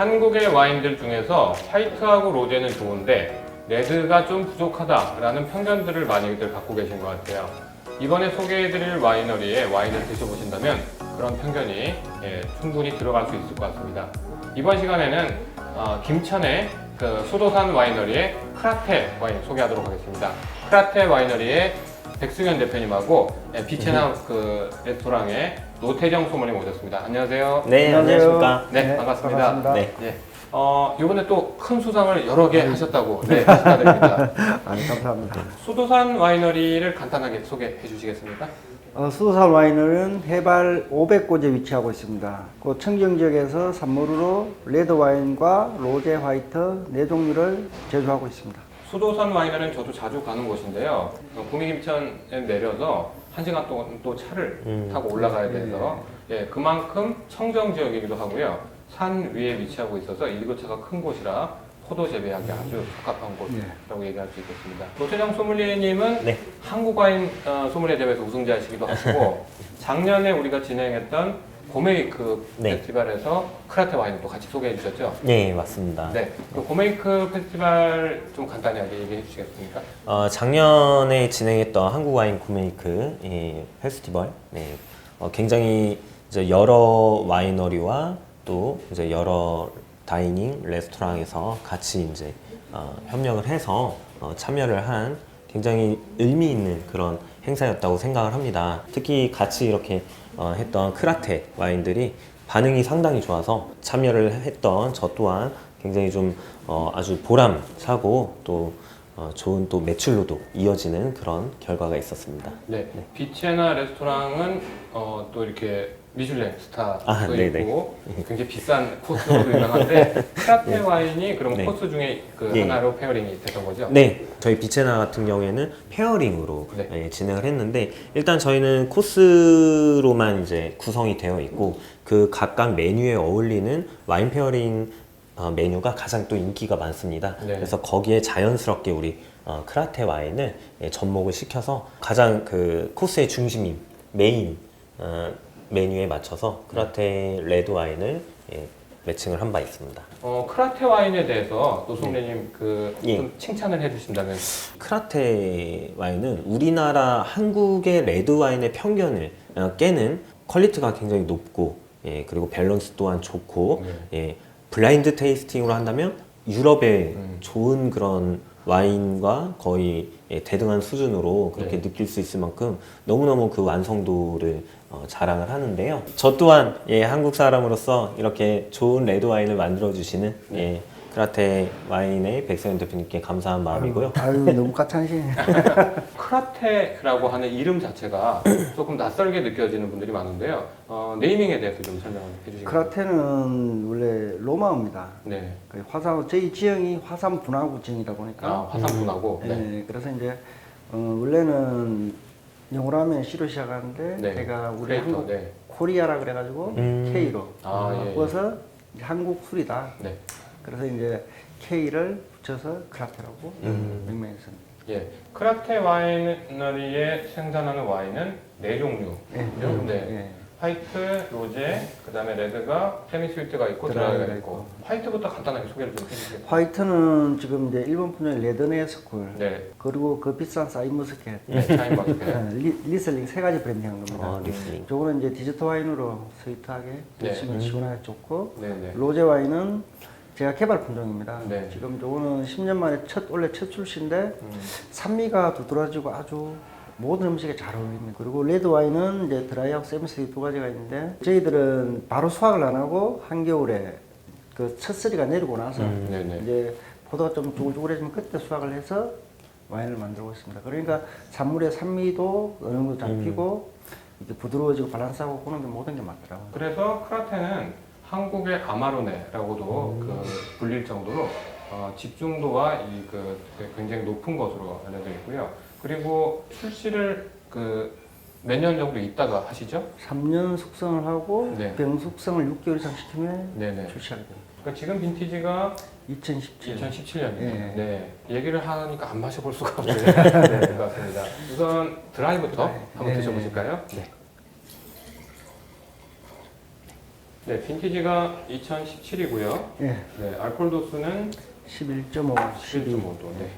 네, 한국의 와인들 중에서 화이트하고 로제는 좋은데 레드가 좀 부족하다라는 편견들을 많이들 갖고 계신 것 같아요. 이번에 소개해드릴 와이너리에 와인을 드셔보신다면 그런 편견이 예, 충분히 들어갈 수 있을 것 같습니다. 이번 시간에는 어, 김천의 그 수도산 와이너리의 크라테 와인 소개하도록 하겠습니다. 크라테 와이너리의 백승현 대표님하고 예, 비체나 그 레스토랑의 노태정 소모님 오셨습니다. 안녕하세요. 네, 안녕하십니까. 네, 반갑습니다. 반갑습니다. 네. 예. 어, 이번에 또 큰 수상을 여러 개 하셨다고. 네, 축하드립니다. 아니, 감사합니다. 수도산 와이너리를 간단하게 소개해 주시겠습니까? 어, 수도산 와인은 해발 500곳에 위치하고 있습니다. 그 청정 지역에서 산모루로 레드 와인과 로제 화이트 네 종류를 제조하고 있습니다. 수도산 와이너리는 저도 자주 가는 곳인데요. 어, 구미김천에 내려서 한 시간 동안 또 차를 음. 타고 올라가야 돼서 예, 그만큼 청정 지역이기도 하고요. 산 위에 위치하고 있어서 일교차가 큰 곳이라 포도 재배하기 아주 적합한 곳이라고 얘기할 수 있겠습니다. 노태정 소믈리에님은 네. 한국 와인 어, 소믈리에 대회에서 우승자이시기도 하시고 작년에 우리가 진행했던 고메이크 네. 페스티벌에서 크라테 와인을 또 같이 소개해 주셨죠? 네, 맞습니다. 네. 그 고메이크 페스티벌 좀 간단하게 얘기해 주시겠습니까? 어, 작년에 진행했던 한국 와인 구메이크 이 페스티벌, 네, 어, 굉장히 이제 여러 와이너리와 또 이제 여러 다이닝 레스토랑에서 같이 이제 어, 협력을 해서 어, 참여를 한 굉장히 의미 있는 그런 행사였다고 생각을 합니다. 특히 같이 이렇게 어, 했던 크라테 와인들이 반응이 상당히 좋아서 참여를 했던 저 또한 굉장히 좀 어, 아주 보람차고 또 어, 좋은 또 매출로도 이어지는 그런 결과가 있었습니다. 네. 비체나 레스토랑은 어, 또 이렇게 미슐랭 스타도 아, 네네. 있고 굉장히 비싼 코스로도 유명한데 크라테 와인이 그럼 네. 코스 중에 그 예. 하나로 페어링이 됐던 거죠? 네, 저희 비체나 같은 경우에는 페어링으로 네. 예, 진행을 했는데 일단 저희는 코스로만 이제 구성이 되어 있고 그 각각 메뉴에 어울리는 와인 페어링 어, 메뉴가 가장 또 인기가 많습니다. 네. 그래서 거기에 자연스럽게 우리 어, 크라테 와인을 예, 접목을 시켜서 가장 그 코스의 중심인 메인 어, 메뉴에 맞춰서 크라테 레드 와인을 예, 매칭을 한 바 있습니다. 어, 크라테 와인에 대해서 노송래님 그 예. 좀 칭찬을 해주신다면 크라테 와인은 우리나라 한국의 레드 와인의 편견을 어, 깨는 퀄리티가 굉장히 높고 예, 그리고 밸런스 또한 좋고 예, 블라인드 테이스팅으로 한다면 유럽의 음. 좋은 그런 와인과 거의 예, 대등한 수준으로 그렇게 네. 느낄 수 있을 만큼 너무너무 그 완성도를 어, 자랑을 하는데요. 저 또한 예, 한국 사람으로서 이렇게 좋은 레드 와인을 만들어 주시는 예, 크라테 와인의 백성현 대표님께 감사한 마음이고요. 아유, 너무 까찬시네. 크라테라고 하는 이름 자체가 조금 낯설게 느껴지는 분들이 많은데요. 어, 네이밍에 대해서 좀 설명을 해주시겠어요? 크라테는 원래 로마어입니다. 네. 그 화산, 저희 지형이 화산 분화구 지형이다 보니까. 아, 화산분하고. 네. 네, 그래서 이제 어, 원래는 영어로 하면 C로 시작하는데 네. 제가 우리 크레이터, 한국 네. 코리아라 그래가지고 음. K로 아, 예, 예. 바꿔서 이제 한국 술이다. 네. 그래서 이제 K를 붙여서 크라테라고 음. 명명했습니다. 예. 크라테 와이너리에 생산하는 와인은 네 종류. 네, 네. 예. 화이트, 로제, 그 다음에 레드가 세미 스위트가 있고 드라이가 드라이가 있고. 있고. 화이트부터 간단하게 소개를 좀 해주시겠어요? 화이트는 지금 이제 일본 품종 레드네 스쿨 네. 그리고 그 비싼 사이머스켓 네, 차인 마스크. 리, 리슬링 세 가지 브랜드 한 겁니다. 어, 리슬링. 저거는 이제 디저트 와인으로 스위트하게 네. 드시면 시원하게 좋고 네, 네. 로제 와인은 제가 개발 품종입니다. 네. 지금 저거는 10년 만에 첫 원래 첫 출시인데 음. 산미가 두드러지고 아주 모든 음식에 잘 어울립니다. 그리고 레드 와인은 이제 드라이하고 세미스리 두 가지가 있는데 저희들은 바로 수확을 안 하고 한겨울에 그첫 쓰리가 내리고 나서 음. 네, 네. 이제 포도가 좀 쭈글쭈글해지면 그때 수확을 해서 와인을 만들고 있습니다. 그러니까 산물의 산미도 어느 정도 잡히고 이렇게 부드러워지고 밸런스하고 그런 게 모든 게 맞더라고요. 그래서 크라테는 한국의 아마로네라고도 그 불릴 정도로 어, 집중도와 이 그 굉장히 높은 것으로 알려져 있고요. 그리고 출시를 그 몇 년 정도 있다가 하시죠? 3년 숙성을 하고 네. 병 숙성을 6개월 이상 시키면 네네. 출시하게 됩니다. 그러니까 지금 빈티지가 2017. 2017년이에요. 네. 네. 얘기를 하니까 안 마셔볼 수가 없네요. 네, 그렇습니다. 우선 드라이부터 네. 한번 네. 드셔보실까요? 네. 네, 빈티지가 2017이고요. 예, 네, 알코올 도수는 11.5, 12. 11.5도. 네.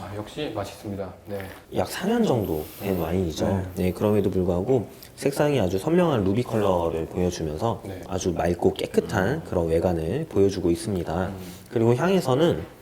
아, 역시 맛있습니다. 네. 약 4년 정도 된 와인이죠. 네. 그럼에도 불구하고 색상이 아주 선명한 루비 컬러를 보여주면서 네. 아주 맑고 깨끗한 그런 외관을 보여주고 있습니다. 그리고 향에서는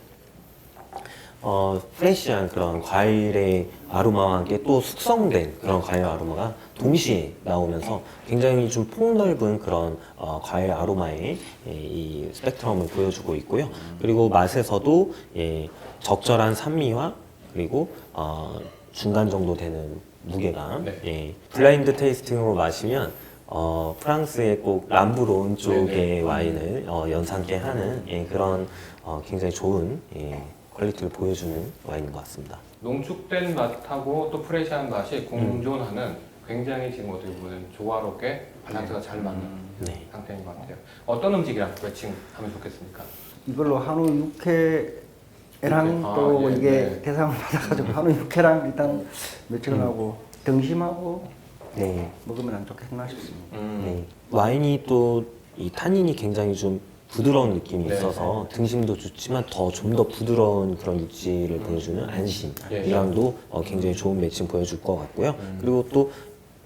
어, 프레시한 그런 과일의 아로마와 함께 또 숙성된 그런 과일 아로마가 동시에 나오면서 굉장히 좀 폭넓은 그런 어, 과일 아로마의 예, 이 스펙트럼을 보여주고 있고요. 그리고 맛에서도 예, 적절한 산미와 그리고 어, 중간 정도 되는 무게감. 네. 예, 블라인드 테이스팅으로 마시면 어, 프랑스의 꼭 람브론 쪽의. 와인을 어, 연상케 하는 예, 그런 어, 굉장히 좋은 예, 퀄리티를 보여주는 와인인 것 같습니다. 농축된 맛하고 또 프레시한 맛이 공존하는 굉장히 지금 어떻게 보면 조화롭게 밸런스가 잘 맞는 네. 상태인 것 같아요. 어떤 음식이랑 매칭하면 좋겠습니까? 이걸로 한우 육회랑 아, 또 예, 이게 네. 대상을 받아가지고 한우 육회랑 일단 매칭을 하고 등심하고 네. 먹으면 안 좋겠나 싶습니다. 음. 네. 와인이 또 이 탄닌이 굉장히 좀 부드러운 느낌이 네. 있어서 등심도 좋지만 더 좀 더 부드러운 그런 육질을 보여주는 안심 예. 이랑도 어, 굉장히 좋은 매칭 보여줄 것 같고요. 그리고 또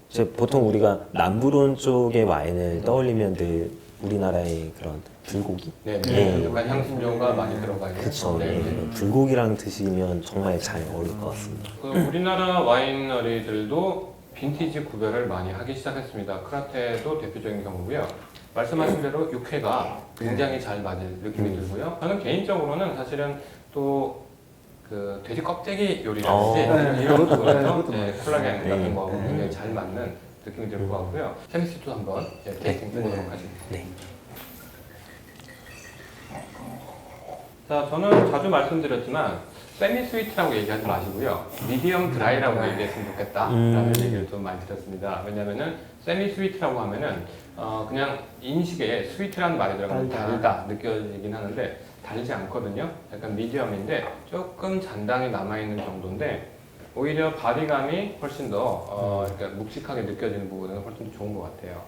이제 보통 우리가 남부론 쪽의 와인을 떠올리면 늘 우리나라의 그런 불고기 네, 예. 네. 약간 향신료가 많이 들어가 있는. 그쵸. 네, 예. 네. 불고기랑 드시면 정말 잘 어울릴 것 같습니다. 그 우리나라 와이너리들도 빈티지 구별을 많이 하기 시작했습니다. 크라테도 대표적인 경우고요. 말씀하신 대로 육회가 굉장히 잘 맞을 느낌이 들고요. 저는 개인적으로는 사실은 또 그 돼지 껍데기 요리라든지 어. 네, 이런 그것도, 네, 그것도 네, 콜라겐 네. 같은 거 네. 굉장히 잘 맞는 느낌이 들 것 같고요. 케미스트도 한번 예, 테이스팅 네. 해보도록 하겠습니다. 네. 자, 저는 자주 말씀드렸지만 세미 스위트라고 얘기하지 마시고요. 미디엄 드라이라고 얘기했으면 좋겠다라는 음. 얘기를 좀 많이 들었습니다. 왜냐면은 세미 스위트라고 하면은 어, 그냥 인식에 스위트라는 말이 들어가면 달다. 느껴지긴 하는데 달지 않거든요. 약간 미디엄인데 조금 잔당이 남아 있는 정도인데 오히려 바디감이 훨씬 더 어, 그러니까 묵직하게 느껴지는 부분은 훨씬 더 좋은 것 같아요.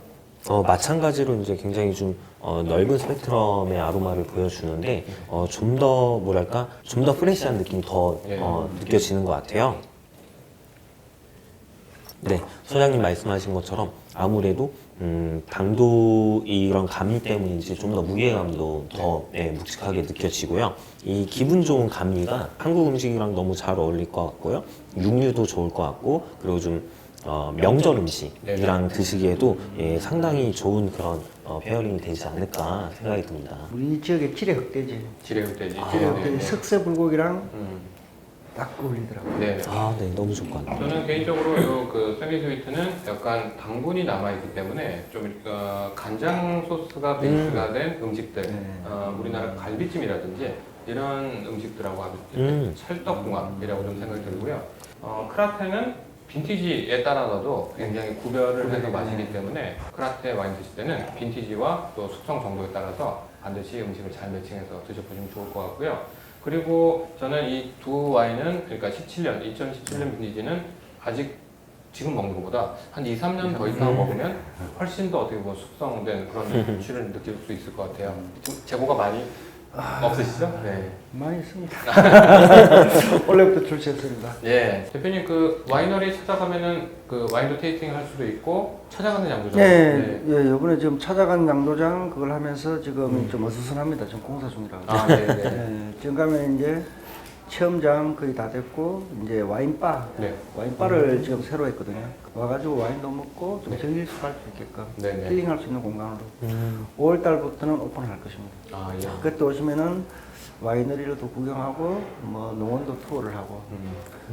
어, 마찬가지로 이제 굉장히 좀 어, 넓은 스펙트럼의 아로마를 보여주는데 어, 좀 더 뭐랄까 좀 더 프레시한 느낌이 더 예. 어, 느껴지는 것 같아요. 네, 소장님 말씀하신 것처럼 아무래도 음, 당도 이런 감미 때문인지 좀 더 무게감도 더 예, 묵직하게 느껴지고요. 이 기분 좋은 감미가 한국 음식이랑 너무 잘 어울릴 것 같고요. 육류도 좋을 것 같고 그리고 좀 어, 명절 음식이랑 드시기에도 예, 상당히 좋은 그런 어, 페어링이 되지 않을까 생각이 듭니다. 우리 지역의 찌레 흑돼지, 지레흑돼지. 아, 찌레 흑돼지 석쇠 불고기랑 음, 딱 어울리더라고요. 네. 아, 네, 너무 좋을 것 같아요. 저는 개인적으로 이그 세미 스위트는 약간 당분이 남아 있기 때문에 좀 어, 간장 소스가 베이스가 된 음식들, 네. 어, 우리나라 갈비찜이라든지 이런 음식들하고 아주 음. 찰떡궁합이라고 좀 생각이 들고요. 어, 크라테는 빈티지에 따라서도 굉장히 구별을 해서 마시기 때문에 크라테 와인 드실 때는 빈티지와 또 숙성 정도에 따라서 반드시 음식을 잘 매칭해서 드셔보시면 좋을 것 같고요. 그리고 저는 이 두 와인은 그러니까 17년, 2017년 빈티지는 아직 지금 먹는 것보다 한 2, 3년 더 이상 먹으면 훨씬 더 어떻게 보면 숙성된 그런 취를 느낄 수 있을 것 같아요. 지금 재고가 많이 없으시죠? 네. 많이 있습니다. 원래부터 출시했습니다. 예. 대표님 그 와이너리 찾아가면은 그 와인도 테이스팅 할 수도 있고 찾아가는 양도죠. 네, 예, 이번에 지금 찾아간 양도장 그걸 하면서 지금 좀 어수선합니다. 지금 공사 중이라고. 아, 네, 네. 예, 지금 가면 이제 체험장 거의 다 됐고 이제 와인바, 네. 와인바를 지금 새로 했거든요. 와가지고 와인도 먹고 좀 정일수할 수 있게끔 네, 네. 힐링할 수 있는 공간으로 음, 5월 달부터는 오픈할 것입니다. 아, 예. 그때 오시면은 와이너리로도 구경하고 뭐 농원도 투어를 하고 음.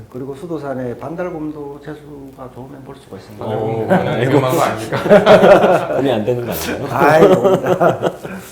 그리고 수도산에 반달곰도 재수가 좋으면 볼 수가 있습니다. 어. 어, 위험한 거 아닙니까? 그러면 안 되는 거 아니에요? 아이고.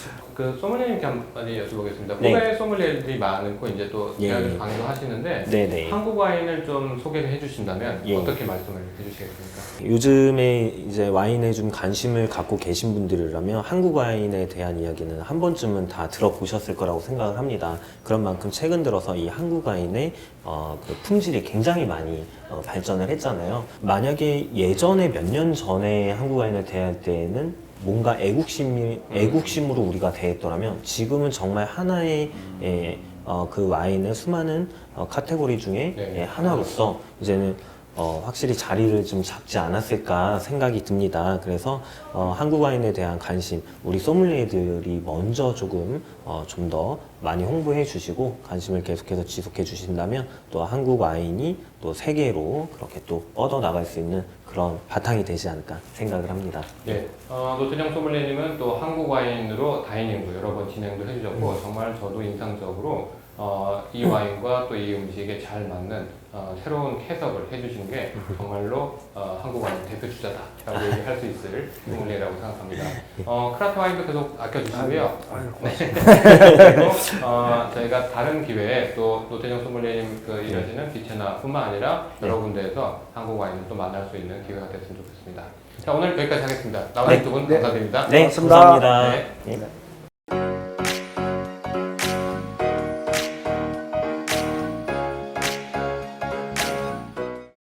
그 소믈리에님께 한 마디 여쭤보겠습니다. 네. 후배 소믈리에들이 많고 이제 또 예, 대학에서 예. 강의도 하시는데 네네. 한국 와인을 좀 소개를 해주신다면 예. 어떻게 말씀을 해주시겠습니까? 요즘에 이제 와인에 좀 관심을 갖고 계신 분들이라면 한국 와인에 대한 이야기는 한 번쯤은 다 들어보셨을 거라고 생각을 합니다. 그런 만큼 최근 들어서 이 한국 와인의 어, 그 품질이 굉장히 많이 어, 발전을 했잖아요. 만약에 예전에 몇 년 전에 한국 와인을 대할 때에는 뭔가 애국심이, 애국심으로 우리가 대했더라면 지금은 정말 하나의 예, 어, 그 와인의 수많은 어, 카테고리 중에 네. 예, 하나로서 이제는 어, 확실히 자리를 좀 잡지 않았을까 생각이 듭니다. 그래서 어, 한국 와인에 대한 관심, 우리 소믈리에들이 먼저 조금 어, 좀 더 많이 홍보해 주시고 관심을 계속해서 지속해 주신다면 또 한국 와인이 또 세계로 그렇게 또 뻗어 나갈 수 있는 그런 바탕이 되지 않을까 생각을 합니다. 네, 어, 노태정 소믈리에님은 또 한국 와인으로 다이닝도 여러 번 진행도 해주셨고 정말 저도 인상적으로 어, 이 와인과 또 이 음식에 잘 맞는 어, 새로운 해석을 해주신 게 정말로 어, 한국 와인 대표 주자다라고 얘기할 수 있을 소믈리에라고 생각합니다. 어, 크라트 와인도 계속 아껴주시고요. 아유, 그리고 어, 저희가 다른 기회에 또 노태정 소믈리에님 그 일하시는 비체나뿐만 아니라 여러 군데에서 한국 와인을 또 만날 수 있는 기회가 됐으면 좋겠습니다. 자 오늘 여기까지 하겠습니다. 나와주신 네. 두분 네. 감사드립니다. 네. 감사합니다. 네. 네. 네.